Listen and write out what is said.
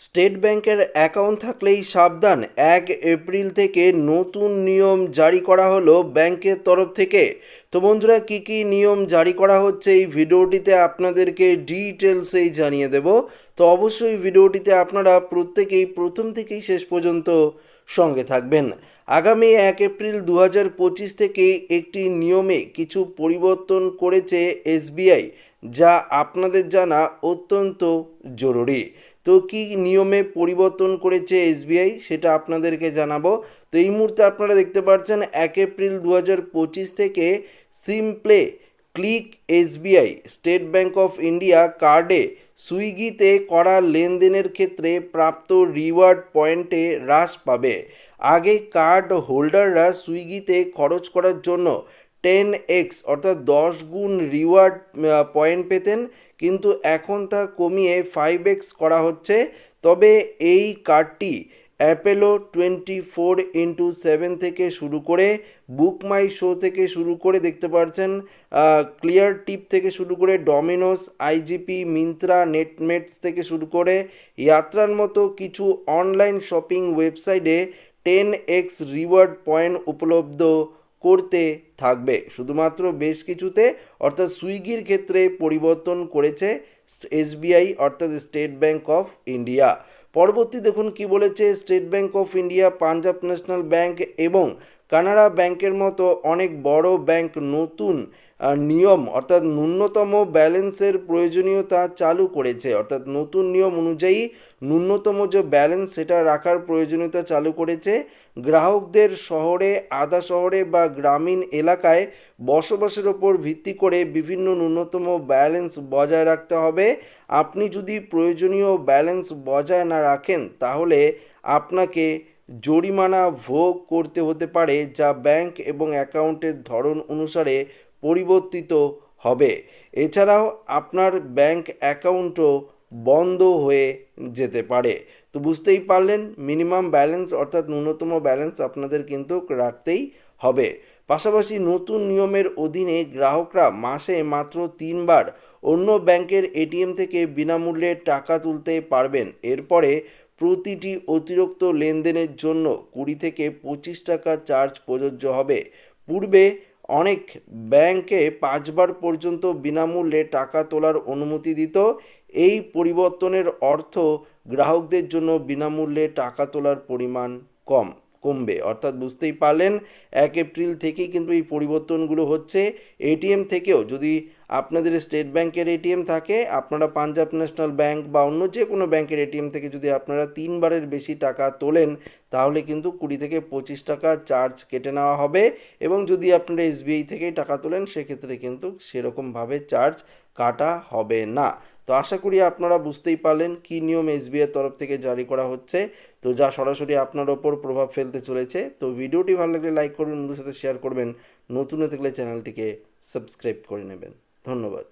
State ব্যাংকের account থাকলেই সাবধান। এক এপ্রিল থেকে নতুন নিয়ম জারি করা হলো ব্যাংকের তরফ থেকে। তো বন্ধুরা, কী কী নিয়ম জারি করা হচ্ছে এই ভিডিওটিতে আপনাদেরকে ডিটেলসেই জানিয়ে দেব। তো অবশ্যই ভিডিওটিতে আপনারা প্রত্যেকেই প্রথম থেকেই শেষ পর্যন্ত সঙ্গে থাকবেন। আগামী এক এপ্রিল দু পঁচিশ থেকে একটি নিয়মে কিছু পরিবর্তন করেছে এসবিআই, যা আপনাদের জানা অত্যন্ত জরুরি। তো কি নিয়মে পরিবর্তন করেছে এসবিআই সেটা আপনাদেরকে জানাব। তো এই মুহূর্তে আপনারা দেখতে পাচ্ছেন এক এপ্রিল দু হাজার পঁচিশ থেকে simply click SBI, State Bank of India কার্ডে সুইগিতে করা লেনদেনের ক্ষেত্রে প্রাপ্ত রিওয়ার্ড পয়েন্টে হ্রাস পাবে। আগে কার্ড হোল্ডাররা সুইগিতে খরচ করার জন্য টেন এক্স অর্থাৎ দশ গুণ রিওয়ার্ড পয়েন্ট পেতেন। কিন্তু এখন তা কমিয়ে ফাইভ এক্স করা হচ্ছে। তবে এই কার্ডটি Apollo twenty four into seven থেকে শুরু করে বুক মাই শো থেকে শুরু করে, দেখতে পাচ্ছেন ক্লিয়ার টিপ থেকে শুরু করে ডমিনোস আইজিপি মিন্ত্রা নেটমেটস থেকে শুরু করে যাত্রার মতো কিছু অনলাইন শপিং ওয়েবসাইটে টেন এক্স রিওয়ার্ড পয়েন্ট উপলব্ধ করতে থাকবে। শুধুমাত্র বেশ কিছুতে অর্থাৎ সুইগির ক্ষেত্রে পরিবর্তন করেছে এসবিআই, অর্থাৎ স্টেট ব্যাঙ্ক অফ ইন্ডিয়া। পরবর্তী দেখুন কি বলেছে State Bank of India, Punjab National Bank এবং কানাড়া ব্যাংকের মতো অনেক বড় ব্যাংক নতুন নিয়ম অর্থাৎ ন্যূনতম ব্যালেন্সের প্রয়োজনীয়তা চালু করেছে। অর্থাৎ নতুন নিয়ম অনুযায়ী ন্যূনতম যে ব্যালেন্স সেটা রাখার প্রয়োজনীয়তা চালু করেছে। গ্রাহকদের শহরে, আধা শহরে বা গ্রামীণ এলাকায় বসবাসের ওপর ভিত্তি করে বিভিন্ন ন্যূনতম ব্যালেন্স বজায় রাখতে হবে। আপনি যদি প্রয়োজনীয় ব্যালেন্স বজায় না রাখেন, তাহলে আপনাকে জরিমানা ভোগ করতে হতে পারে যা ব্যাংক এবং অ্যাকাউন্টের ধরন অনুসারে পরিবর্তিত হবে। এছাড়াও আপনার ব্যাংক অ্যাকাউন্টও বন্ধ হয়ে যেতে পারে। তো বুঝতেই পারলেন, মিনিমাম ব্যালেন্স অর্থাৎ ন্যূনতম ব্যালেন্স আপনাদের কিন্তু রাখতেই হবে। পাশাপাশি নতুন নিয়মের অধীনে গ্রাহকরা মাসে মাত্র তিনবার অন্য ব্যাংকের এটিএম থেকে বিনামূল্যে টাকা তুলতে পারবেন। এরপরে প্রতিটি অতিরিক্ত লেনদেনের জন্য কুড়ি থেকে পঁচিশ টাকা চার্জ প্রযোজ্য হবে। পূর্বে অনেক ব্যাংকে পাঁচবার পর্যন্ত বিনামূল্যে টাকা তোলার অনুমতি দিত। এই পরিবর্তনের অর্থ গ্রাহকদের জন্য বিনামূল্যে টাকা তোলার পরিমাণ কম। কমবে। অর্থাৎ বুঝতেই পারলেন এক এপ্রিল থেকেই কিন্তু এই পরিবর্তনগুলো হচ্ছে। এটিএম থেকেও যদি আপনাদের স্টেট ব্যাংকের এটিএম থাকে, আপনারা পাঞ্জাব ন্যাশনাল ব্যাংক বা অন্য যে কোনো ব্যাংকের এটিএম থেকে যদি আপনারা তিনবারের বেশি টাকা তোলেন, তাহলে কিন্তু কুড়ি থেকে পঁচিশ টাকা চার্জ কেটে নেওয়া হবে এবং যদি আপনারা এসবিআই থেকেই টাকা তোলেন, সেক্ষেত্রে কিন্তু সেরকমভাবে চার্জ কাটা হবে না। তো আশা করি আপনারা বুঝতেই পারলেন কী নিয়ম এসবিআই তরফ থেকে জারি করা হচ্ছে। তো যা সরাসরি আপনার ওপর প্রভাব ফেলতে চলেছে, তো ভিডিওটি ভালো লাগলে লাইক করবেন বন্ধুর সাথে শেয়ার করবেন। নতুন হয়ে থাকলে চ্যানেলটিকে সাবস্ক্রাইব করে নেবেন। ধন্যবাদ।